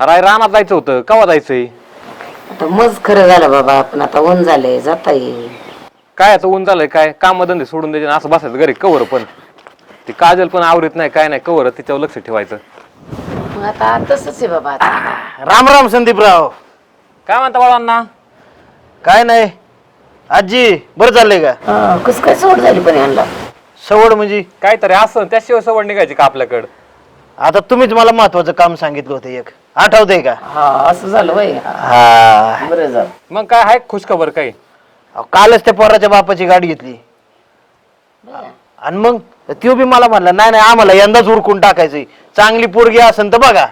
अरे रानात जायचं होतं. केव्हा जायचंय? आता मज खरं झालं बाबा पण आता ऊन झालंय जाता येईल. काय आता ऊन झालंय काय? काम धंदे सोडून द्यायचे आणि असं बसायचं घरी कवर पण. ती काजल पण आवडत नाही काय नाही कवर तिच्यावर लक्ष ठेवायचं. मग आता तसंच आहे बाबा आता. राम राम संदीपराव. काय म्हणता बाळांना? काय नाही. आजी बरं चाललंय का? हा, कसं काय सोड झाली पण यांना? सवड म्हणजे? काहीतरी असं त्याशिवाय सवड निघायची का आपल्याकडं? आता तुम्हीच मला महत्वाचं काम सांगितलं होतं एक. आठवतंय का? हा असं झालं हा. बरं झालं. मग काय आहे खुशखबर काही? अहो, कालच त्या पोराच्या बापाची गाडी घेतली. आणि मग त्यो बी मला म्हणला नाही नाही आम्हाला यंदाच उरकून टाकायचंय. चांगली पोरगी असेल तर बघा.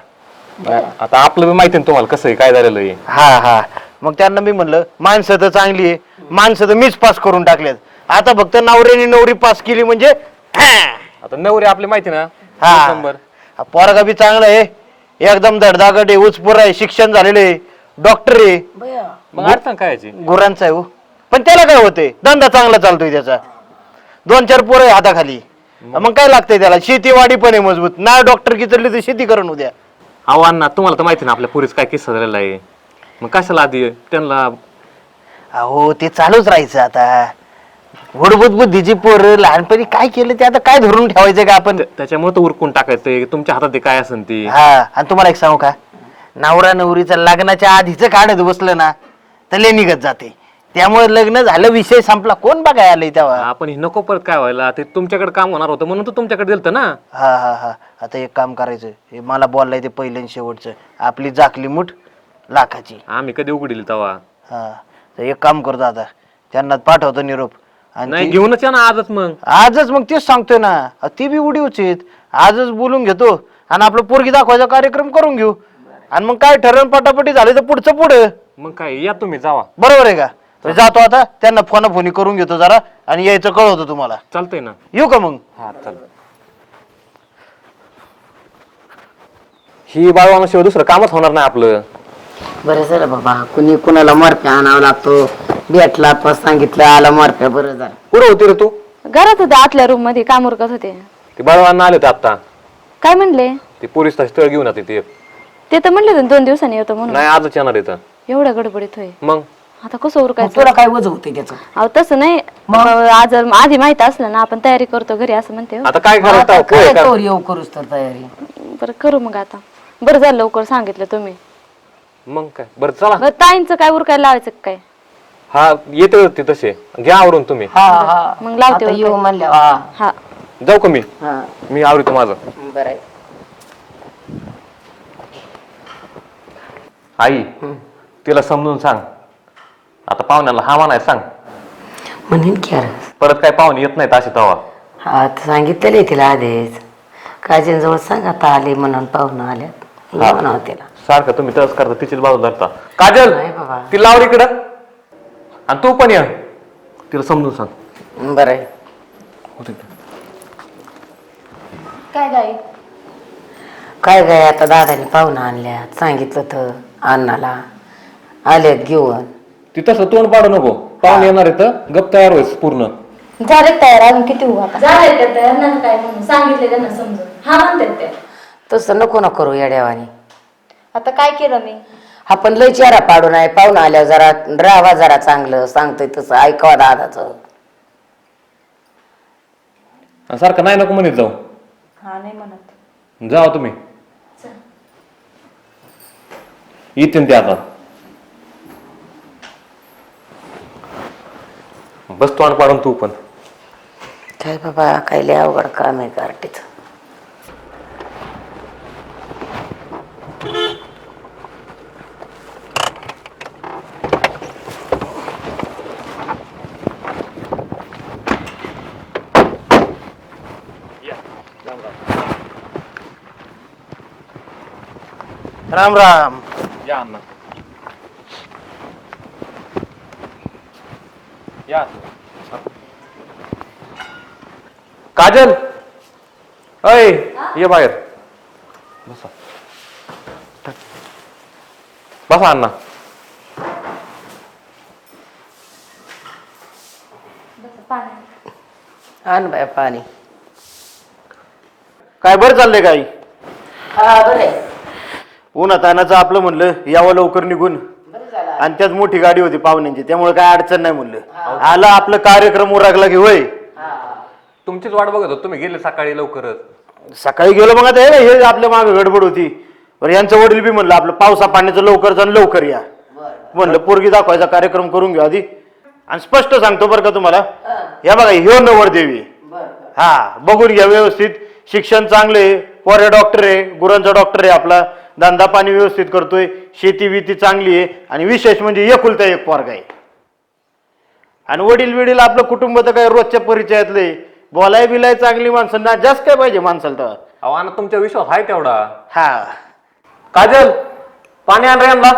आता आपलं बी माहिती ना तुम्हाला कसं आहे काय झालेलं आहे. हा हा. मग त्यांना मी म्हणलं माणसं तर चांगली आहे. माणसं तर मीच पास करून टाकल्यात आता फक्त नवऱ्याने नवरी पास केली म्हणजे हा. आता नवरे आपली माहिती ना हा. एक नंबर हा, पोरगा बी चांगला आहे. एकदम धडधाकट आहे उचपूर आहे शिक्षण झालेलं डॉक्टर आहे. बया. मग अडचण काय याची? गुरांचा आहे हो. पण त्याला काय होतंय? धंदा चांगला चालतोय त्याचा. दोन चार पोरं आहे हाताखाली. मग? काय लागतंय त्याला? शेतीवाडी पण आहे मजबूत. ना डॉक्टर की चढली तर शेती करून उद्या. अहो अण्णा तुम्हाला तर माहिती ना आपल्या पुरीच काय किस्सा झालेला आहे. मग कशाला आधी त्यांना अहो ते चालूच राहायचं आता. हुडबुत बुद्धीची पोरं लहानपणी काय केलं ते आता काय धरून ठेवायचं का आपण? त्याच्यामुळे तर उरकून टाकायचंय. तुमच्या हातात ते काय असेल ती? हा आणि तुम्हाला एक सांगू का? नवरा नवरीचं लग्नाच्या आधीच काढत बसलं ना तर लय निघत जाते. त्यामुळे लग्न झालं विषय संपला. कोण बघाय आलंय तेव्हा? आपण हे नको परत काय व्हायला. ते तुमच्याकडे काम होणार होतं म्हणून तर तुमच्याकडे दिलतं ना. हा हा हा. आता एक काम करायचं. हे मला बोललाय ते पहिलं आणि शेवटचं. आपली जाकली मुठ लाखाची. आम्ही कधी उघडील तेव्हा? हा. तर एक काम करतो आता. त्यांना पाठवतो निरोप. आणि नाही ती- घेऊनच या ना आजच मग. आजच मग तेच सांगतोय ना. अ, ती बी उडी उचित. आजच बोलून घेतो. आणि आपलं पोरगी दाखवायचा कार्यक्रम करून घेऊ. आणि मग काय ठरवून पटापटी झाले तर पुढचं पुढं. मग काय या तुम्ही जावा. बरोबर आहे का? जातो आता त्यांना फोनाफोनी करून घेतो जरा. आणि यायचं कळवतो तुम्हाला. चालतंय ना. येऊ का मग? हा चल. ही बाळवानाशिवाय दुसरं कामच होणार नाही आपलं. बरं झालं बाबा. कुणी कुणाला मरप्या आणावा लागतो. भेटला पण सांगितलं आला मरप्या बरं झालं. कुठं होती रे तू? घरात होते आतल्या रूममध्ये काम उरकत होते. ते बाळवाना आले होते आता काय म्हणले? ते पोलीस स्थळ घेऊन येते ते. ते तर म्हणले होते दोन दिवसांनी येतो म्हणून. नाही आजच येणार येतं एवढ्या गडबडीत होय. मग? आता कसं उरकायचं? तुला काय वज होते त्याचं? अहो तसं नाही. आज आधी माहीत असलं ना आपण तयारी करतो घरी असं म्हणते हो. आता काय आता का? येऊ करूस तर तयारी? बरं करू मग आता. बरं झालं लवकर सांगितलं तुम्ही. मग काय? बरं चला. बरं ताईंचं काय उरकायला लावायचं का काय? हा येते ते तसे. घ्या आवरून तुम्ही. हा हा. मग लावते आता उरकायला. येऊ म्हणल्या हा. हा. जाऊ का मी? हा. मी आवडतो माझं. बरं. आहे. आई तिला समजून सांग. आता पाहुण्याला हा म्हणाय सांग. म्हणेन की अरे परत काय पाहुणे येत नाहीत असे तवा हा तर सांगितलेलं तिला आधीच. काजींजवळ सांग आता आले म्हणून पाहुणं आल्यात. ये म्हणावं तिला. सारखं तुम्ही तसं करता तिचीच बाजू धरता. काजल नाही बाबा. ती इकडं. आणि तू पण ये. तिला समजून सांग. बरं आहे. काय गाई? काय काय आता दादाने पाहुणं आणल्यात. सांगितलं तर अण्णाला आल्यात घेऊन. ती तसं तोंड पाडू नको. पाहुणे येणार येतं गप तयार व्हायच पूर्ण. झाले तयार. अजून किती उभा झाले ते तयार? नाही काय म्हणून. सांगितले त्यांना समजून. हा म्हणतात तसं नको ना करू येड्यावानी आता काय केलं मी? आपण लय चेहरा पाडू नाही पाहुणं आल्यावर जरा राहावा जरा चांगलं सांगतोय तसं ऐकावा दादाचं. आणि सारखं नाही नको म्हणत जाऊ. हा नाही म्हणत. जावा तुम्ही. येतील ते आता. बस तोंड पाडून तू पण. काय बाबा काय लय अवघड काम आहे कार्टीचं राम राम. या अण्णा. या काजल! अय ये बाहेर. बसा. बसा अण्णा. आण बाय पाणी. काय बरं चाललंय काही हा बरं आहे. उन्हा तानाचं आपलं म्हणलं यावं लवकर निघून. आणि त्यात मोठी गाडी होती पाहुण्यांची त्यामुळे काय अडचण नाही म्हणलं. आलं आपलं कार्यक्रम उरकला की होय. तुमचीच वाट बघत होतो तुम्ही गेले सकाळी लवकरच. सकाळी गेलो मग आता हे ना, हे आपल्या मागे गडबड होती. बरं यांचं वडील बी म्हणलं आपलं पावसा पाण्याचं लवकर जा आणि लवकर या. म्हणलं पोरगी दाखवायचा कार्यक्रम करून घेऊ आधी. आणि स्पष्ट सांगतो बरं का तुम्हाला या बघा ह्यो नवर देवी हा बघून घ्या व्यवस्थित. शिक्षण चांगले पोरे डॉक्टर आहे गुरांचा डॉक्टर आहे आपला. धंदा पाणी व्यवस्थित करतोय शेती बिती चांगली आहे आणि विशेष म्हणजे एकुलता एक पोरगा आहे. आणि वडील बिडील आपलं कुटुंब तर काय रोजच्या परिचयातले बोलाय बिलाय चांगली माणसं ना जास्त काय पाहिजे माणसाला तेव्हा अहो आणि तुमच्या विश्वास आहे तेवढा. हा. काजल पाणी आण रे यांना.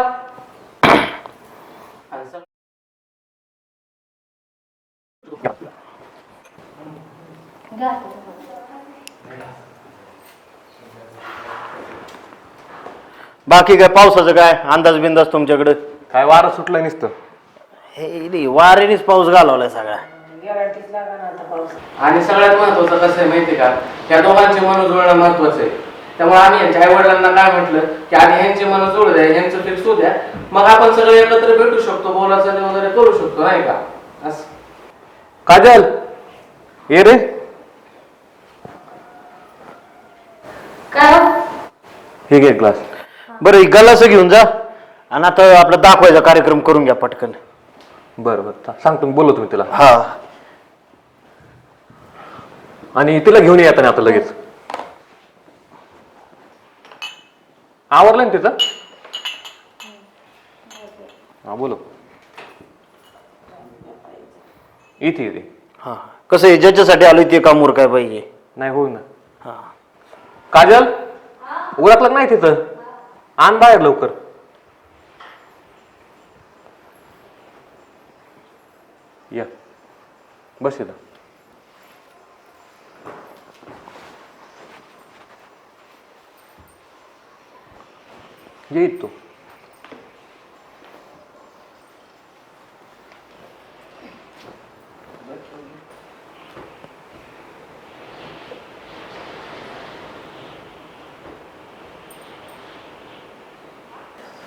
बाकी काय पावसाचं काय? अंदाज बिंदाज तुमच्याकडे? काय वारं सुटलं नुसतं. हे नाही, वाऱ्यानेच पाऊस घालवलाय सगळा. आणि सगळ्यात महत्वाचं कसं आहे माहितीये का? या दोघांचे मन जुळणं महत्वाचं आहे. त्यामुळे आम्ही यांच्या आई वडिलांना काय म्हटलं की आधी ह्यांचे मन जुळू द्या ह्यांचं फिक्स होऊ द्या. मग आपण सगळे एकत्र भेटू शकतो बोलाचाली वगैरे करू शकतो नाही का? असं. काजल ये रे. काय हो? हे घे ग्लास. बरं ही गलास घेऊन जा. आणि आता आपला दाखवायचा कार्यक्रम करून घ्या पटकन. बरं बरं. चा- सांगतो मी बोलतो मी तिला. हा. आणि तिला घेऊन येताना आता लगेच. आवरलं ना तिचं? हा बोलो इथे इथे हा. कसं आहे ज्याच्यासाठी आलोय ते कामूर काय पाहिजे? नाही होईल ना हा. काजल? उरकलं नाही तिथं आण बाहेर लवकर. या. बस इथं. येईल तू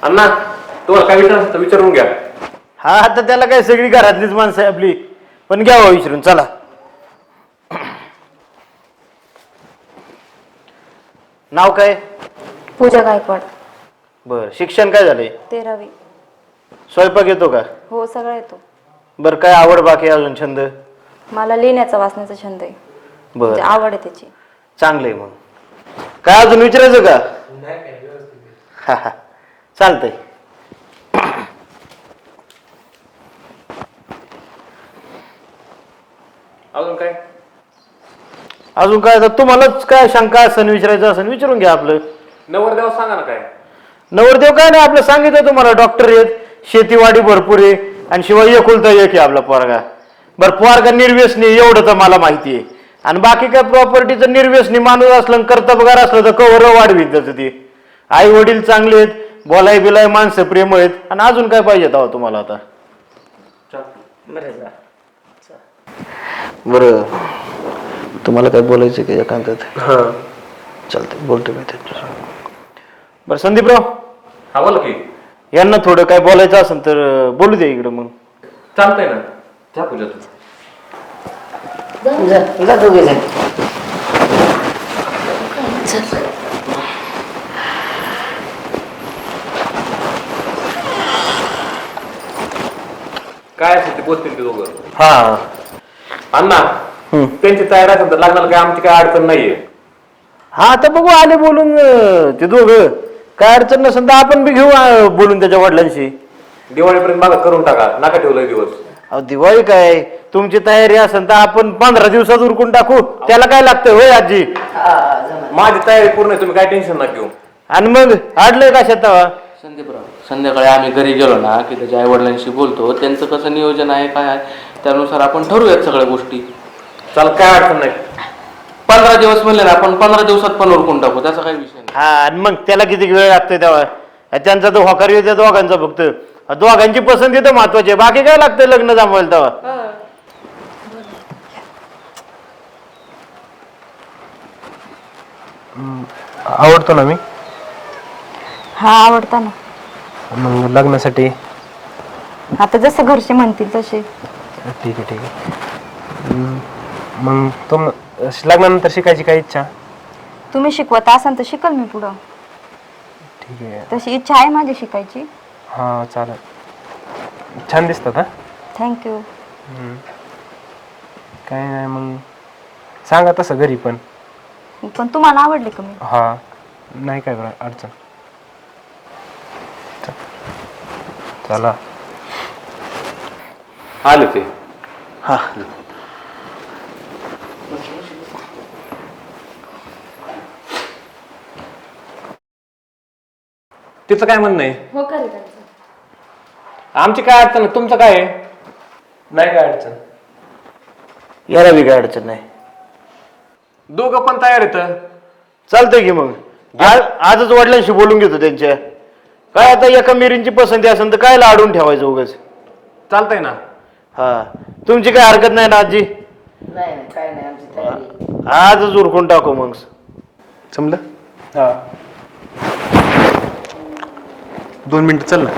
अण्णा तुम्हाला काय विचार विचारून घ्या. हा आता त्याला काय सगळी घरातलीच माणसं आहे आपली. पण घ्यावा विचारून चला. नाव काय? पूजा गायकवाड. बर शिक्षण काय झालंय? तेरावी. स्वयंपाक येतो का? हो सगळं येतो. बर काय आवड बाकी अजून छंद? मला लिहिण्याचा वाचण्याचा छंद आहे. बर. म्हणजे आवड आहे त्याची. चांगलं आहे मग. काय अजून विचारायचं का? हा हा. चालतंय. अजून काय? अजून काय? आता तुम्हालाच काय शंका असेल विचारायचं असेल विचारून घ्या आपलं. नवरदेव सांगा ना काय? नवरदेव काय नाही आपलं सांगितलं तुम्हाला डॉक्टर आहेत शेतीवाडी भरपूर आहे आणि शिवाय एकुलता एक आहे आपला पोरगा. बरं पोरगा निर्व्यसनी एवढं तर मला माहिती आहे. आणि बाकी काय प्रॉपर्टीचं निर्व्यसनी माणूस असलं आणि कर्तबगार असलं तर कवर वाढवीत त्याचं ते. आई वडील चांगले आहेत बोलाय बिलाय माणसं प्रेम आहेत. आणि अजून काय पाहिजे तेव्हा तुम्हाला आता? बरं तुम्हाला काय बोलायचं का एकांतात चालतंय बोलतो मी त्यांच्यासोबत बरं संदीपराव? हा बोला की. यांना थोडं काय बोलायचं असेल तर अं, बोलू दे इकडं मग. चालतंय ना. जा पूजा तू. जा जा दोघे जण काय असेल ते बोलतील ते दोघं. हा. अण्णा त्यांची तयारी असेल तर लागणार काय आमची काय अडचण नाहीये. हा आता बघू आले बोलून अं, ते दोघं. काय अडचण नसेल तर आपण बी घेऊ अं, बोलून त्याच्या वडिलांशी. दिवाळीपर्यंत मागा करून टाका नका ठेवलंय दिवस. अहो दिवाळी काय? तुमची तयारी असेल तर आपण पंधरा दिवसात उरकून टाकू. त्याला काय लागतं होय आजी? माझी तयारी पूर्ण आहे तुम्ही काय टेन्शन नका घेऊ. आणि मग? आडलंय कशात तेव्हा संदीपराव. संध्याकाळी आम्ही घरी गेलो ना की त्याच्या आई वडिलांशी बोलतो. त्यांचं कसं नियोजन आहे काय आहे त्यानुसार आपण ठरवूयात सगळ्या गोष्टी. चल काय अडचण नाही. पंधरा दिवस म्हणले ना आपण पंधरा दिवसात पण उरकून टाकू. त्याचा काही विषय नाही. हा आणि मग त्याला किती वेळ लागतोय तेव्हा? त्यांचा तो होकार येतो दोघांचा फक्त. दोघांची पसंती तर महत्वाची आहे. बाकी काय लागतंय लग्न जमवायला तेव्हा? आवडतो ना मी? हा आवडता ना. मग लग्नासाठी. आता जसं घरचे म्हणतील तसे. ठीक आहे ठीक आहे. हम्म, मग तुम लग्नानंतर शिकायची काय इच्छा? तुम्ही शिकवत असाल तर शिकल मी पुढं. ठीक आहे. तशी इच्छा आहे माझी शिकायची. हां चालेल. छान दिसतात हा? थँक्यू काय नाही मग सांगा तसं घरी पण. पण तुम्हाला आवडली का मी? हा. नाही काय बरं अडचण च- चला. आले ते. हा. तिचं काय म्हणणं आहे? हो त्यांचं आमची काय अडचण आहे? तुमचं काय आहे? नाही काय अडचण. याला बी काय अडचण नाही. दोघं पण तयार येत चालतंय की मग. आज आजच वडिलांशी बोलून घेतो त्यांच्या. काय आता एका मिरींची पसंती असेल तर काय लाडून ठेवायचं उगाच? चालतंय ना. हा. तुमची काय हरकत नाही ना आजी? नाही नाही, काय नाही आमची तयारी आजच उरकून टाकू मग. जमलं? हा. दोन मिनिटं चल ना.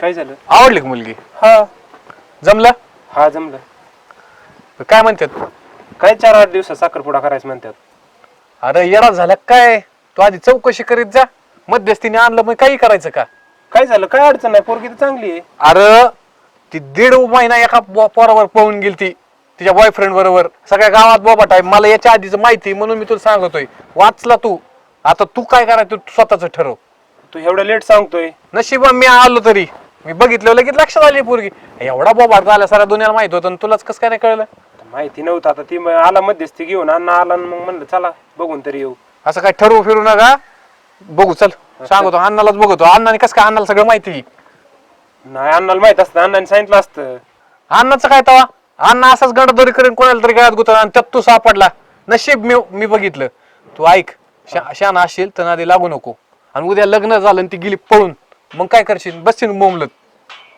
काय झालं? आवडली का मुलगी? हा. जमलं? हा जमलं. काय म्हणतात? काय चार आठ दिवसात साखरपुडा करायचं म्हणतात. अरे येणार झाला काय? तू आधी चौकशी करीत जा. मध्यस्थीने आणलं मग काही करायचं का? काय झालं? काय अडचण नाही? पोरगी तर चांगली आहे. अरे ती दीड महिना एका बो- पोरावर पळून गेली ती. तिच्या बॉयफ्रेंड बरोबर. सगळ्या गावात बोबाट आहे. मला याच्या आधीच माहिती म्हणून मी तुला सांगतोय. वाचला तू. आता तू काय करायचं तू स्वतःच ठरव. तू एवढं लेट सांगतोय. नशिबा मी आलो तरी. मी बघितलं लगेच लक्षात आली पोरगी. एवढा बोबाट झाला साऱ्या दुनियाला माहीत होतं आणि तुलाच कसं काय नाही कळलं? माहिती नव्हतं. आता ती मग आला मध्यस्थी घेऊन अण्णा आला आणि मग म्हणलं चला बघून तरी येऊ. असं काय ठरवू फिरू नका? बघू चल. सांगतो अण्णालाच बघतो. अण्णाने कसं काय अण्णाला सगळं माहिती? नाही अण्णाला माहीत असतं. अण्णाने सांगितलं असतं. अण्णाचं काय तवा? अण्णा असाच गडदोरी करेन कोणाला तरी गळ्यात गुतला आणि त्यात तू सापडला. नशीब मी मी बघितलं. तू ऐक शाना असशील तर नादी लागू नको. आणि उद्या लग्न झालं आणि ती गेली पळून. मग काय करशील? बसशील मोमलत.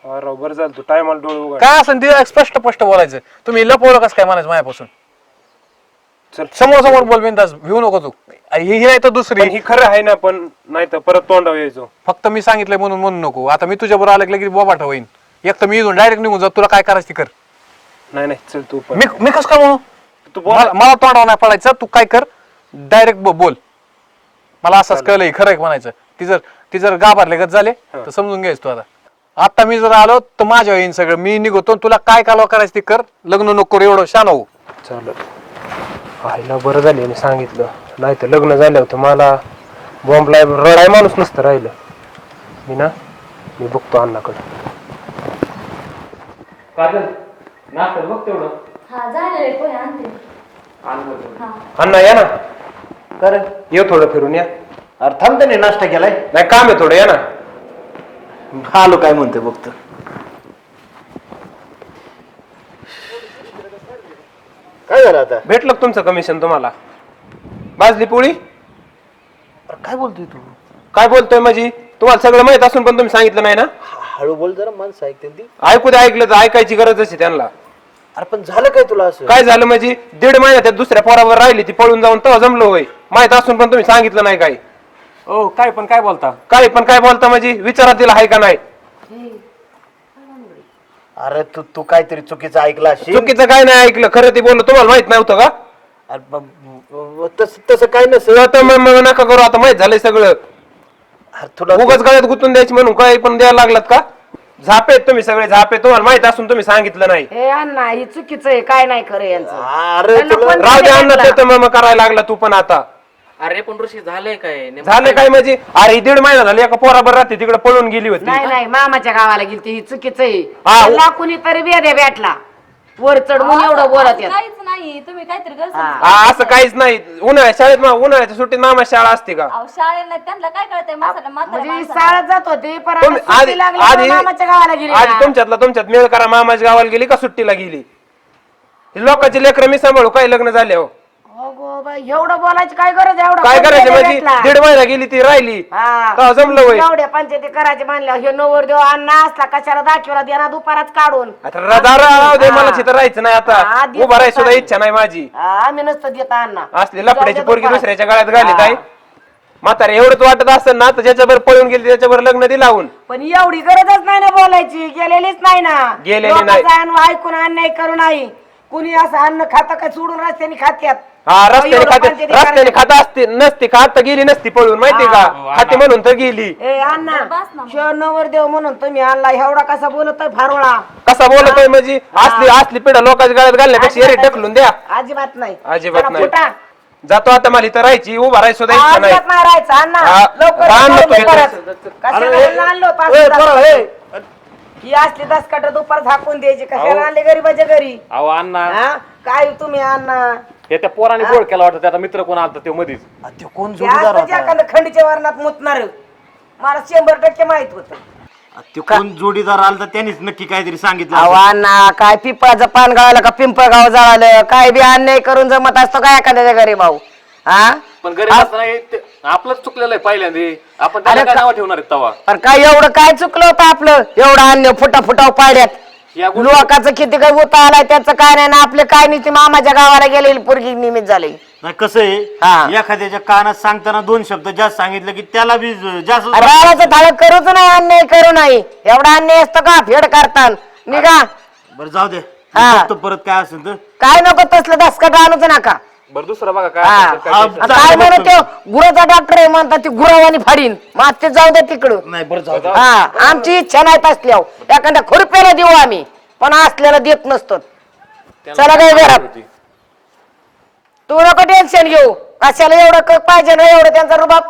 अरे बरं झालं. तू टायमाला डोळे उघड. काय असेल तिला स्पष्ट स्पष्ट बोलायचं? तुम्ही लपवलं कसं काय म्हणायचं माझ्यापासून? चल. समोर समोर बोल बिंदास भिवू नको तू. ही ही नाही तर दुसरी. ही खरं आहे ना पण नाही तर परत तोंडावर यायचो. फक्त मी सांगितलंय म्हणून म्हणू नको. आता मी तुझ्या बरोबर आलं की बोबाट होईन. एक तर मी इथून डायरेक्ट निघून जात. तुला काय करायचं ते कर. नाही नाही चल तू पण. मी मी कसं काय म्हणू? तू बोल. मला मला तोंडावर नाही पडायचं. तू काय कर? डायरेक्ट बोल. मला असंच कळलंय खरं आहे म्हणायचं? ती जर ती जर गाभारले गत झाले तर समजून घ्यायच तू आता. आता मी जर आलो तर माझ्या येईन सगळं मी निघतो तुला काय कालवा करायचं ते कर. लग्न नको करू एवढं शान हो चालत आईला बरं झाले आणि सांगितलं. नाही तर लग्न झालं होतं मला बॉम्बला रडाय माणूस नसतं राहिलं. मी ना मी बघतो अण्णाकडं. बघ तेवढं. हा झालेलं आहे कोणी आणते. हा. अण्णा या ना. कर ये थोडं फिरून या. अरे थांब त्याने नाश्ता केलाय. नाही काम आहे थोडं या ना. आलो काय म्हणते बघतो काय झालं आता? भेटलं का तुमचं कमिशन तुम्हाला? बाजली पोळी? अरे काय बोलतोय तू? काय बोलतोय माझी? तुम्हाला सगळं माहीत असून पण तुम्ही सांगितलं नाही ना? हळू बोल जरा माणसं ऐकते ती. ऐकू दे ऐकलं तर ऐकायची गरज असे त्यांना. अरे पण झालं काय तुला असं? काय झालं म्हणजे दीड महिना त्या दुसऱ्या पोरावर राहिली ती पळून जाऊन तेव्हा जमलो होय. माहीत असून पण तुम्ही सांगितलं नाही काय ओ काय पण काय बोलता? काय पण काय बोलता म्हणजे? विचारा तिला आहे का नाही? अरे तू तू काहीतरी चुकीचं ऐकलं असेल चुकीचं काय नाही ऐकलं. खरं ते बोललं तुम्हाला माहीत नव्हतं का? अरे तसं तसं काय नसेल. आता मग- मग नका करू. आता माहीत झालंय सगळं. अरे तुला उगाच गळ्यात गुतून द्यायची म्हणून काय पण द्यायला लागलात का? झापेत तुम्ही सगळे झापे तुम्हाला माहीत असून तुम्ही सांगितलं नाही. हे अण्णा ही चुकीचं आहे. काय नाही खरं यांचं. अरे त्यांना तुला कोण राहू दे? अन्न ते तर मग करायला लागला तू पण आता. अरे पण ऋषी झालंय काय? नेमकं झालं काय म्हणजे? अरे ही दीड महिना झाली एका पोराबर राहते तिकडे पळून गेली होती. नाही नाही मामाच्या गावाला गेली ही चुकीचं आहे. हा. कुणीतरी बेदे भेटला वर चढवून एवढं बोलत येत. काहीच नाही तुम्ही काहीतरी गैरसमज हा, असं काहीच नाही. उन्हाळ्यात शाळेत मा- उन्हाळ्याच्या सुट्टीत मामा शाळा असते का? अहो शाळेला नाही त्यांना काय कळतंय? म्हाताऱ्या म्हाताऱ्या म्हणजे माणसाला. शाळेत जात होते पण तुम्ही आता आधी सुट्टी लागली आधी म्हणून मामाच्या गावाला गेली आधी ना. तुमच्यातला तुमच्यात मेळ करा मामाच्या गावाला गेली का सुट्टीला गेली? ही लोकांची लेकरं मी सांभाळू काय लग्न झाले हो? अगो बाई एवढं बोलायची काय गरज आहे? एवढा काय करायचं म्हणजे भेटला? दीड महिना गेली ती राहिली हा. का जमलं वय एवढ्या पंचायती करायचे म्हणल्या हे नवर देव अण्णा असला कशाला दाखवला देणार दुपाराच काढून आता रजा राहू दे मला. तिथं राहायचं नाही हा, आता उभा राहायची सुद्धा? इच्छा नाही माझी हा, आम्ही नसतं देत अण्णा असली लपड्याची पोरगी दुपारात. दुसऱ्याच्या गळ्यात घाली हा. काय म्हातारे एवढंच वाटत असेल ना तर ज्याच्यावर पळून गेली त्याच्यावर लग्न दिला लावून पण एवढी गरजच नाही ना बोलायची गेलेलीच नाही ना गेलेली नाही. लोकांचं अन्न ऐकून अन्याय करू नाही कुणी असं अन्न खातं काय सोडून रस्त्याने खात्यात हा रस्त्याने खाते रस्त्याने. खात असते नसती का आता गेली नसती पळून माहिती का? खाते म्हणून तर गेली. ए अण्णा शिव नवर देव म्हणून तुम्ही आणला एवढा कसा बोलतोय फारोळा? कसा बोलतोय म्हणजे असली असली पिढा लोकांच्या गळ्यात घालण्यापेक्षा एरी ढकलून द्या. अजिबात नाही. अजिबात नाही. फुटा. जातो आता मला इथं राहायची उभा राहायची सुद्धा इच्छा नाही अजिबात नाही. राहायचं अण्णा. हा, लवकर रान जाऊ नको दे येतं. परत. कशाला आणलं होतं असं ए, दस- पोरं, ए. ही असली दस कट दुपार झाकून द्यायची. कशाला आणले गरीबाच्या घरी अहो अण्णा. हा? काय तुम्ही अण्णा? हे त्या पोराने गोळ केला वाटतं त्याचा मित्र कोण आलता ते मधीच. आ, ते कोण जोडीदार होता? एखादं खंडीच्या वर्णात मुतणार मला शंभर टक्के माहीत होत. आ, ते कोण जोडीदार आला तर त्यांनीच नक्की काहीतरी सांगितलं अहो असेल. अण्णा काय पिंपळाचं पान गाळालं का पिंपळगाव जळालं? काय बी अन्याय करून जमत असतो काय एखाद्याच्या घरी भाऊ? हा? पण गरीब असताना हे ते- आपलंच चुकलेलं आहे पहिल्यांदा. आपण त्याला अरे काय का- नाव ठेवणार आहेत तवा? पण काय एवढं काय चुकलं होतं आपलं? एवढं अन्य फुटा फुटाव पाड्यात या गोष्टी लोकांचं किती काय उता आलाय त्याचं काय नाही ना आपले काय नाही ते मामाच्या गावाला गेलेली पोरगी निमित्त झाली. नाही कसं हा. आहे एखाद्याच्या कानात सांगताना दोन शब्द जास्त सांगितलं की त्याला बी जास्त थाळ करूच नाही अन्याय करू नाही. एवढा अन्याय असतो का? फेड करतान. निघा. बरं जाऊ दे. हा. बघतो परत काय असेल तर. काय नको तसलं दसकट आणूच नका. बरं दुसरं बघा काय हा. असेल तर काय. टेन्शन. आता काय म्हणत ते गुराचा डॉक्टर आहे म्हणतात ती गुरावानी फाडीन. मग ते जाऊ दे तिकडं. नाही बरं जाऊ दे. हा आमची इच्छा नाही असल्यावर एखाद्या खुरप्याला देऊ आम्ही पण असल्याला देत नसतो चला काय घरात? तू नको टेन्शन घेऊ. कशाला एवढं क- पाहिजे ना एवढं त्यांचा रुबाब?